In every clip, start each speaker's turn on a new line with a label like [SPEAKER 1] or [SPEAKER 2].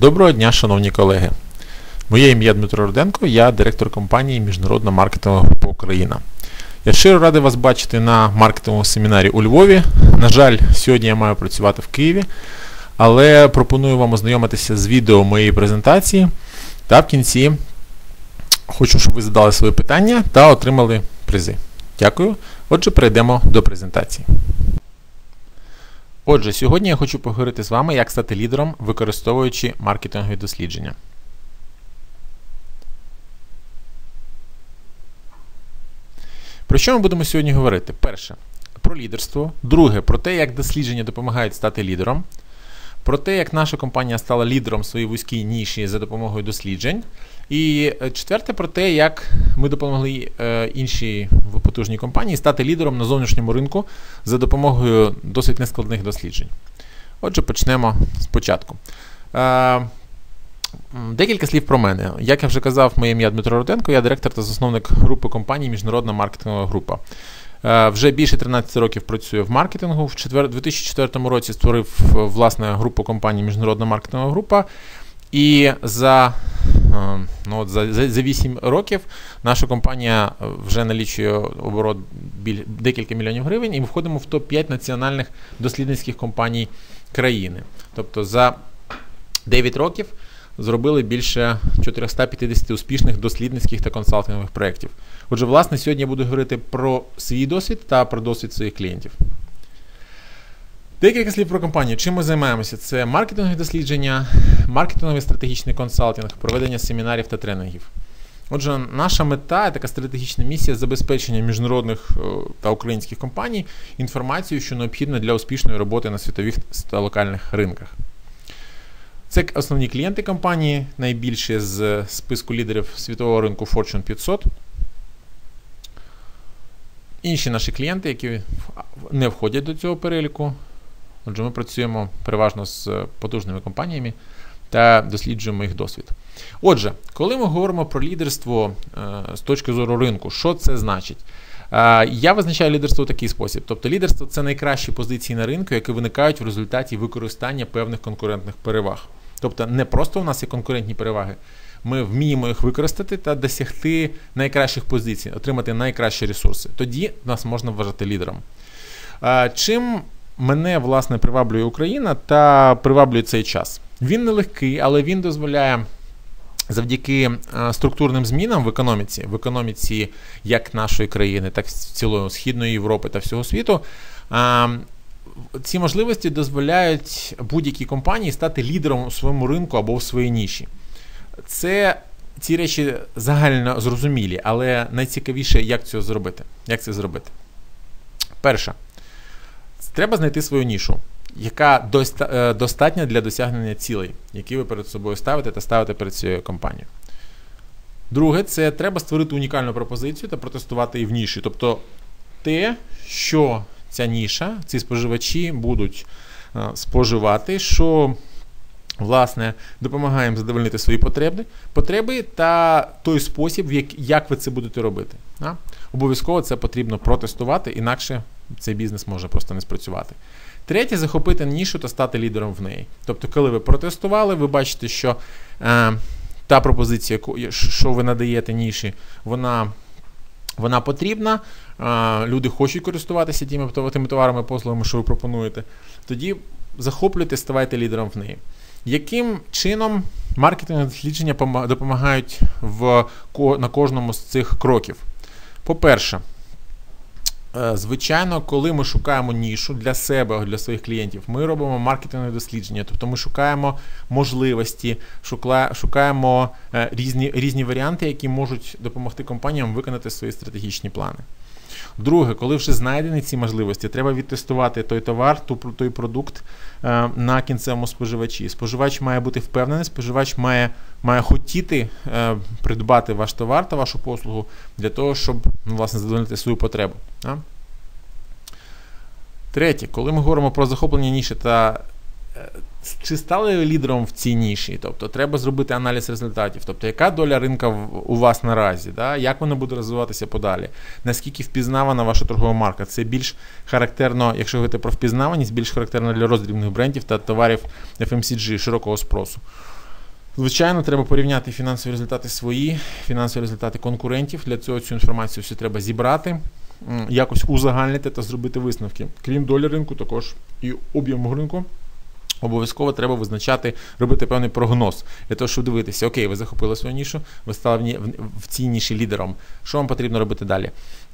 [SPEAKER 1] Доброго дня, шановні колеги. Моє ім'я Дмитро Руденко, я директор компанії Міжнародна маркетингова група Україна. Я щиро радий вас бачити на маркетинговому семінарі у Львові. На жаль, сьогодні я маю працювати в Києві, але пропоную вам ознайомитися з відео моєї презентації. Та в кінці хочу, щоб ви задали свої питання та отримали призи. Дякую. Отже, перейдемо до презентації. Отже, сьогодні я хочу поговорити з вами, як стати лідером, використовуючи маркетингові дослідження. Про що ми будемо сьогодні говорити? Перше, про лідерство. Друге, про те, як дослідження допомагають стати лідером. Про те, як наша компанія стала лідером своїй вузькій ніші за допомогою досліджень. І е, четверте, про те, як ми допомогли е, іншій потужній компанії стати лідером на зовнішньому ринку за допомогою досить нескладних досліджень. Отже, почнемо спочатку. Е, Декілька слів про мене. Як я вже казав, моє ім'я Дмитро Руденко, я директор та засновник групи компанії Міжнародна маркетингова група. Вже більше 13 років працюю в маркетингу. В 2004 році створив власне групу компанії Міжнародна маркетингова група. І за е, ну, от за, за 8 років наша компанія вже налічує оборот біль, декілька мільйонів гривень, і ми входимо в топ-5 національних дослідницьких компаній країни. Тобто за 9 років зробили більше 450 успішних дослідницьких та консалтингових проєктів. Отже, власне, сьогодні я буду говорити про свій досвід та про досвід своїх клієнтів. Декілька слів про компанію. Чим ми займаємося? Це маркетингові дослідження, маркетинговий стратегічний консалтинг, проведення семінарів та тренінгів. Отже, наша мета така стратегічна місія забезпечення міжнародних е, та українських компаній інформацією, що необхідна для успішної роботи на світових та локальних ринках. Це основні клієнти компанії, найбільші з списку лідерів світового ринку Fortune 500. Інші наші клієнти, які не входять до цього переліку. Отже, ми працюємо переважно з потужними компаніями та досліджуємо їх досвід. Отже, коли ми говоримо про лідерство е, з точки зору ринку, що це значить? Е, я визначаю лідерство в такий спосіб. Тобто лідерство це найкращі позиції на ринку, які виникають в результаті використання певних конкурентних переваг. Тобто не просто у нас є конкурентні переваги, ми вміємо їх використати та досягти найкращих позицій, отримати найкращі ресурси. Тоді нас можна вважати лідером. Чим мене власне приваблює Україна та приваблює цей час? Він нелегкий, але він дозволяє. Завдяки структурним змінам в економіці, в економіці як нашої країни, так і цілої Східної Європи та всього світу, ці можливості дозволяють будь-якій компанії стати лідером у своєму ринку або у своїй ніші. Це ці речі загально зрозумілі, але найцікавіше, як це зробити. Як це зробити? Перше, треба знайти свою нішу, яка е, достатня для досягнення цілей, які ви перед собою ставите та ставите перед цією компанією. Друге, це треба створити унікальну пропозицію та протестувати її в ніші. Тобто те, що ця ніша, ці споживачі будуть е, споживати, що власне допомагаємо задовольнити свої потреби потреби та той спосіб, як ви це будете робити. Обов'язково це потрібно протестувати, інакше цей бізнес може просто не спрацювати. Третє захопити нішу та стати лідером в неї. Тобто, коли ви протестували, ви бачите, що е, та пропозиція, що ви надаєте ніші, вона вона потрібна, люди хочуть користуватися тими тими товарами, послугами, що ви пропонуєте. Тоді захоплюйте, ставайте лідером в неї. Яким чином маркетингові дослідження допомагають в, на кожному з цих кроків? По-перше, Е, звичайно, коли ми шукаємо нішу для себе, для своїх клієнтів, ми робимо маркетингове дослідження, тобто ми шукаємо можливості, шукаємо е, різні різні варіанти, які можуть допомогти компаніям виконати свої стратегічні плани. Друге, коли вже знайдені ці можливості, треба відтестувати той товар, той продукт е, на кінцевому споживачі. Споживач має бути впевнений, споживач має має хотіти придбати ваш товар та вашу послугу для того, щоб ну, власне задовольнити свою потребу. Третє, коли ми говоримо про захоплення ніші та е, чи стали лідером в цій ніші? Тобто треба зробити аналіз результатів. Тобто, яка доля ринка у вас наразі? Да? Як вона буде розвиватися подалі? Наскільки впізнавана ваша торгова марка? Це більш характерно, якщо говорити про впізнаваність, більш характерно для роздрібних брендів та товарів FMCG широкого спросу. Звичайно, треба порівняти фінансові результати свої, фінансові результати конкурентів. Для цього цю інформацію все треба зібрати, якось узагальнити та зробити висновки. Крім долі ринку, також і об'єму ринку. Обов'язково треба визначати, робити певний прогноз для того, щоб дивитися, окей, ви захопили свою нішу, ви стали в, цій ніші лідером. Що вам потрібно робити далі?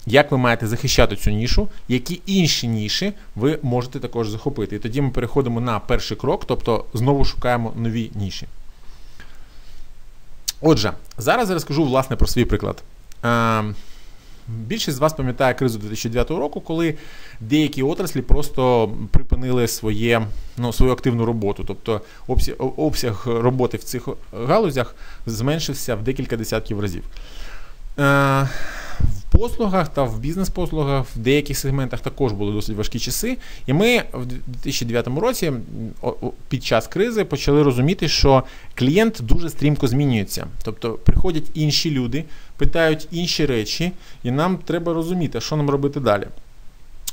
[SPEAKER 1] Як ви маєте захищати цю нішу, які інші ніші ви можете також захопити? І тоді ми переходимо на перший крок, тобто знову шукаємо нові ніші. Отже, зараз я розкажу власне про свій приклад. Е, Більшість з вас пам'ятає кризу 2009 року, коли деякі отраслі просто припинили своє, ну, свою активну роботу. Тобто обсяг, обсяг роботи в цих галузях зменшився в декілька десятків разів. Послугах та в бізнес-послугах в деяких сегментах також були досить важкі часи. І ми в 2009 році під час кризи почали розуміти, що клієнт дуже стрімко змінюється. Тобто приходять інші люди, питають інші речі, і нам треба розуміти, що нам робити далі.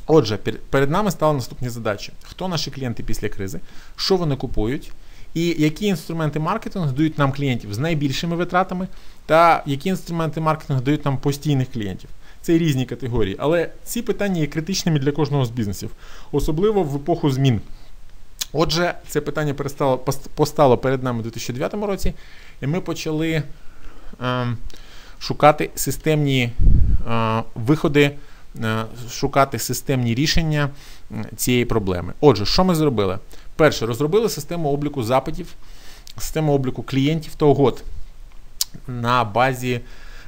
[SPEAKER 1] Отже, перед нами стали наступні задачі: хто наші клієнти після кризи, що вони купують, і які інструменти маркетингу дають нам клієнтів з найбільшими витратами, та які інструменти маркетингу дають нам постійних клієнтів. Це різні категорії. Але ці питання є критичними для кожного з бізнесів, особливо в епоху змін. Отже, це питання перестало, постало перед нами у 2009 році, і ми почали е, шукати системні е, виходи, е, шукати системні рішення цієї проблеми. Отже, що ми зробили? Перше, розробили систему обліку запитів, систему обліку клієнтів та угод на базі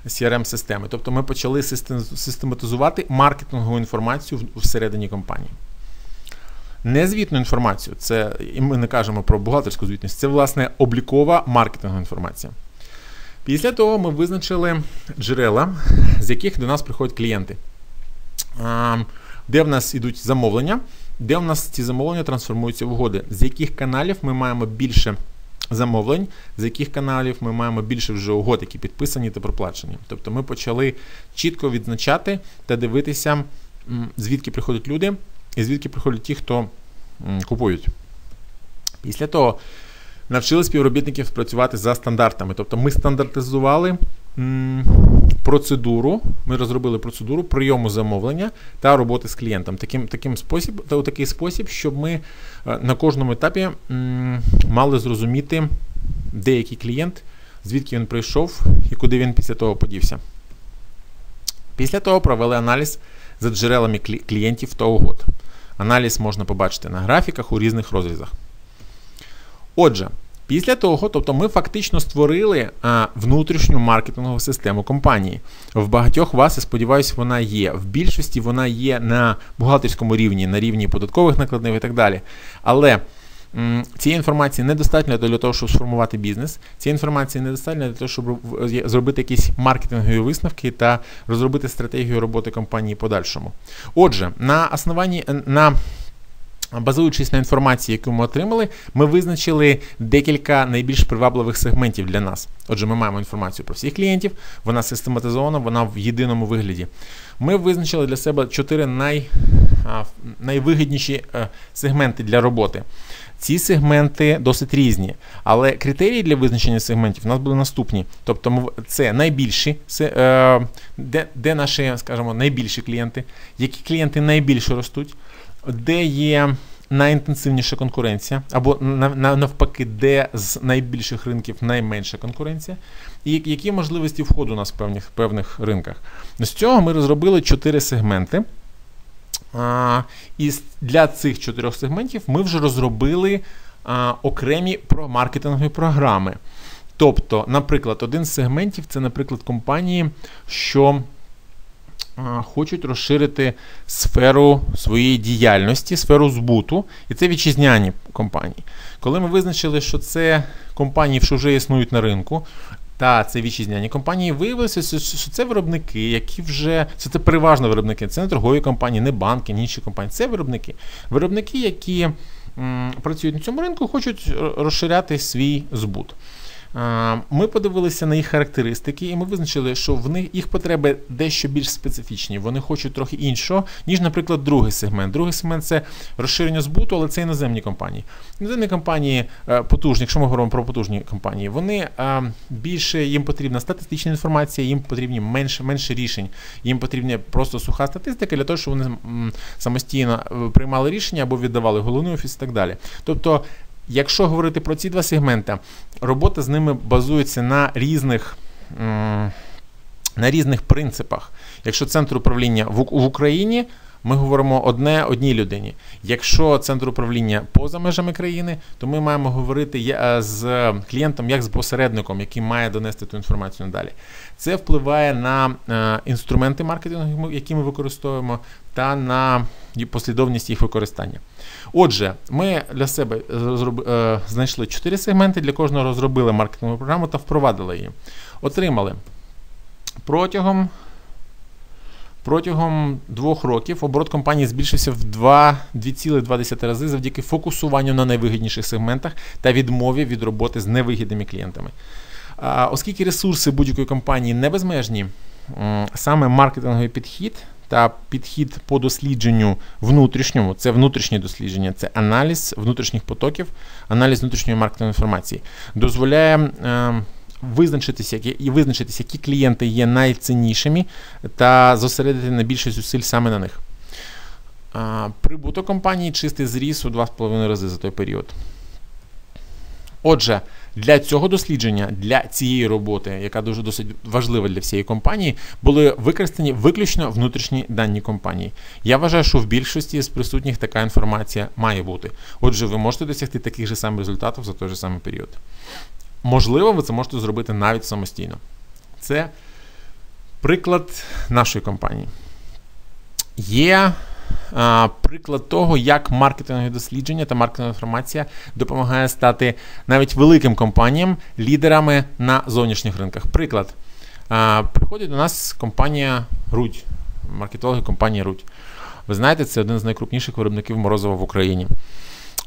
[SPEAKER 1] CRM-системи. Тобто ми почали систематизувати маркетингову інформацію всередині компанії. Незвітну інформацію, це і ми не кажемо про бухгалтерську звітність, це, власне, облікова маркетингова інформація. Після того ми визначили джерела, з яких до нас приходять клієнти, де в нас йдуть замовлення, де в нас ці замовлення трансформуються в угоди, з яких каналів ми маємо більше замовлень, з яких каналів ми маємо більше вже угод, які підписані та проплачені. Тобто ми почали чітко відзначати та дивитися, звідки приходять люди і звідки приходять ті, хто купують. Після того навчили співробітників працювати за стандартами. Тобто ми стандартизували процедуру, ми розробили процедуру прийому замовлення та роботи з клієнтом. Таким таким спосіб, та у такий спосіб, щоб ми е, на кожному етапі мали зрозуміти, де який клієнт, звідки він прийшов і куди він після того подівся. Після того провели аналіз за джерелами клієнтів та угод. Аналіз можна побачити на графіках у різних розрізах. Отже, Після того, тобто ми фактично створили а, внутрішню маркетингову систему компанії. В багатьох вас, я сподіваюся, вона є. В більшості вона є на бухгалтерському рівні, на рівні податкових накладних і так далі. Але м, цієї інформації недостатньо для того, щоб сформувати бізнес. Цієї інформації недостатньо для того, щоб зробити якісь маркетингові висновки та розробити стратегію роботи компанії подальшому. Отже, на основанні на Базуючись на інформації, яку ми отримали, ми визначили декілька найбільш привабливих сегментів для нас. Отже, ми маємо інформацію про всіх клієнтів, вона систематизована, вона в єдиному вигляді. Ми визначили для себе чотири най, найвигідніші е, сегменти для роботи. Ці сегменти досить різні, але критерії для визначення сегментів у нас були наступні. Тобто, це найбільші, е, де де наші, скажімо, найбільші клієнти, які клієнти найбільше ростуть де є найінтенсивніша конкуренція, або навпаки, де з найбільших ринків найменша конкуренція, і які можливості входу у нас в певних певних ринках. З цього ми розробили чотири сегменти. І для цих чотирьох сегментів ми вже розробили окремі маркетингові програми. Тобто, наприклад, один з сегментів це, наприклад, компанії, що хочуть розширити сферу своєї діяльності, сферу збуту, і це вітчизняні компанії. Коли ми визначили, що це компанії, що вже існують на ринку, та це вітчизняні компанії, виявилося, що це виробники, які вже це, це переважно виробники, це не торгові компанії, не банки, ні інші компанії. Це виробники. Виробники, які м, працюють на цьому ринку, хочуть розширяти свій збут. Ми подивилися на їх характеристики, і ми визначили, що в них їх потреби дещо більш специфічні. Вони хочуть трохи іншого, ніж, наприклад, другий сегмент. Другий сегмент це розширення збуту, але це іноземні компанії. Іноземні компанії е, потужні, якщо ми говоримо про потужні компанії, вони більше їм потрібна статистична інформація, їм потрібні менше менше рішень, їм потрібна просто суха статистика для того, щоб вони самостійно е, приймали рішення або віддавали головний офіс і так далі. Тобто Якщо говорити про ці два сегменти, робота з ними базується на різних на різних принципах. Якщо центр управління в, Україні, ми говоримо одне одній людині. Якщо центр управління поза межами країни, то ми маємо говорити з клієнтом як з посередником, який має донести ту інформацію надалі. Це впливає на е, інструменти маркетингу, які ми використовуємо, та на послідовність їх використання. Отже, ми для себе е, знайшли чотири сегменти, для кожного розробили маркетингову програму та впровадили її. Отримали протягом. Протягом двох років оборот компанії збільшився в 2,2 рази завдяки фокусуванню на найвигідніших сегментах та відмові від роботи з невигідними клієнтами. Оскільки ресурси будь-якої компанії не безмежні, саме маркетинговий підхід та підхід по дослідженню внутрішньому, це внутрішнє дослідження, це аналіз внутрішніх потоків, аналіз внутрішньої маркетингової інформації, дозволяє е, визначитися, і визначитися, які клієнти є найціннішими, та зосередити найбільше зусиль саме на них. Прибуток компанії чистий зріс у 2,5 рази за той період. Отже, для цього дослідження, для цієї роботи, яка дуже досить важлива для всієї компанії, були використані виключно внутрішні дані компанії. Я вважаю, що в більшості з присутніх така інформація має бути. Отже, ви можете досягти таких же самих результатів за той же самий період. Можливо, ви це можете зробити навіть самостійно. Це приклад нашої компанії. Є приклад того, як маркетингові дослідження та маркетингова інформація допомагає стати навіть великим компаніям лідерами на зовнішніх ринках. Приклад. Приходить до нас компанія Рудь, маркетологи компанії Рудь. Ви знаєте, це один з найкрупніших виробників морозива в Україні.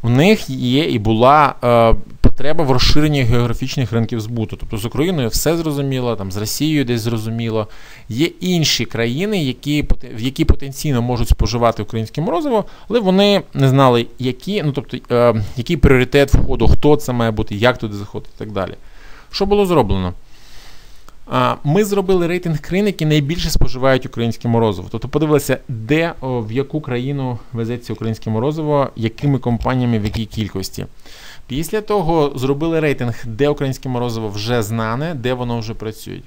[SPEAKER 1] У них є і була е, потреба в розширенні географічних ринків збуту. Тобто з Україною все зрозуміло, там з Росією десь зрозуміло. Є інші країни, які які потенційно можуть споживати українське морозиво, але вони не знали, які, ну тобто, е, який пріоритет входу, хто це має бути, як туди заходити і так далі. Що було зроблено? Ми зробили рейтинг країн, які найбільше споживають українське морозиво. Тобто подивилися, де в яку країну везеться українське морозиво, якими компаніями, в якій кількості. Після того зробили рейтинг, де українське морозиво вже знане, де воно вже працює.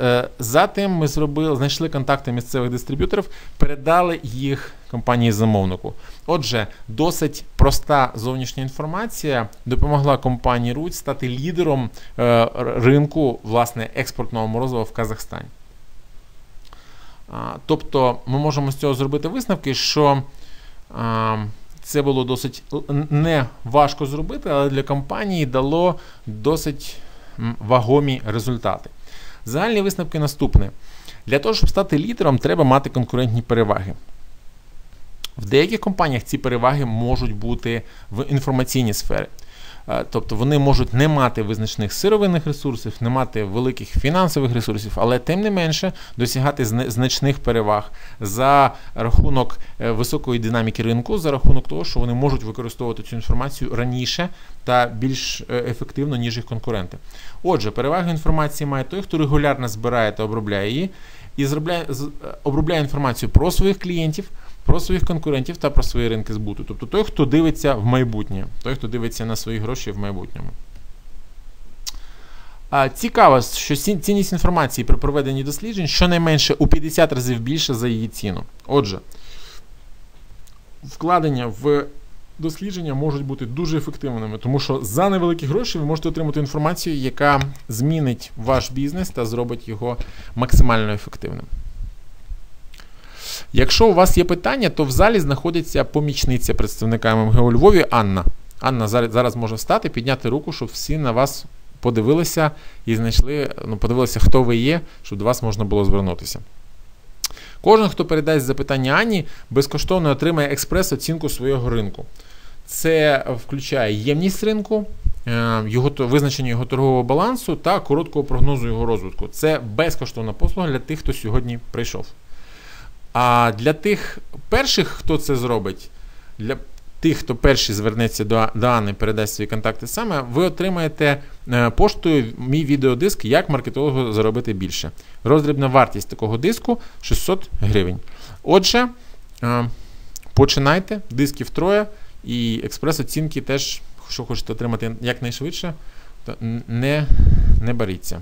[SPEAKER 1] Е, затим ми зробили, знайшли контакти місцевих дистриб'юторів, передали їх компанії замовнику. Отже, досить проста зовнішня інформація допомогла компанії Руть стати лідером е, ринку власне експортного морозива в Казахстані. Тобто ми можемо з цього зробити висновки, що це було досить не важко зробити, але для компанії дало досить вагомі результати. Загальні висновки наступні. Для того, щоб стати лідером, треба мати конкурентні переваги. В деяких компаніях ці переваги можуть бути в інформаційній сфері. Е, тобто вони можуть не мати визначених сировинних ресурсів, не мати великих фінансових ресурсів, але тим не менше досягати значних переваг за рахунок е, високої динаміки ринку, за рахунок того, що вони можуть використовувати цю інформацію раніше та більш е, ефективно, ніж їх конкуренти. Отже, переваги інформації має той, хто регулярно збирає та обробляє її, і зробляє, обробляє інформацію про своїх клієнтів про своїх конкурентів та про свої ринки збуту. Тобто той, хто дивиться в майбутнє, той, хто дивиться на свої гроші в майбутньому. Цікаво, що цінність інформації при проведенні досліджень щонайменше у 50 разів більше за її ціну. Отже, вкладення в дослідження можуть бути дуже ефективними, тому що за невеликі гроші ви можете отримати інформацію, яка змінить ваш бізнес та зробить його максимально ефективним. Якщо у вас є питання, то в залі знаходиться помічниця представника ММГ у Львові Анна. Анна зараз може встати, підняти руку, щоб всі на вас подивилися і знайшли, ну, подивилися, хто ви є, щоб до вас можна було звернутися. Кожен, хто передасть запитання Ані, безкоштовно отримає експрес-оцінку свого ринку. Це включає ємність ринку, е, його визначення його торгового балансу та короткого прогнозу його розвитку. Це безкоштовна послуга для тих, хто сьогодні прийшов. А для тих перших, хто це зробить, для тих, хто перший звернеться до до Анни, передасть свої контакти саме, ви отримаєте е, поштою мій відеодиск, як маркетологу заробити більше. Роздрібна вартість такого диску 600 гривень. Отже, е, починайте, дисків троє, і експрес-оцінки теж, що хочете отримати якнайшвидше, то не, не боріться.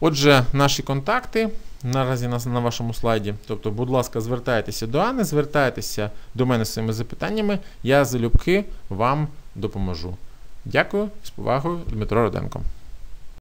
[SPEAKER 1] Отже, наші контакти наразі на, вашому слайді. Тобто, будь ласка, звертайтеся до Ани, звертайтеся до мене своїми запитаннями, я залюбки вам допоможу. Дякую, з повагою, Дмитро Роденко.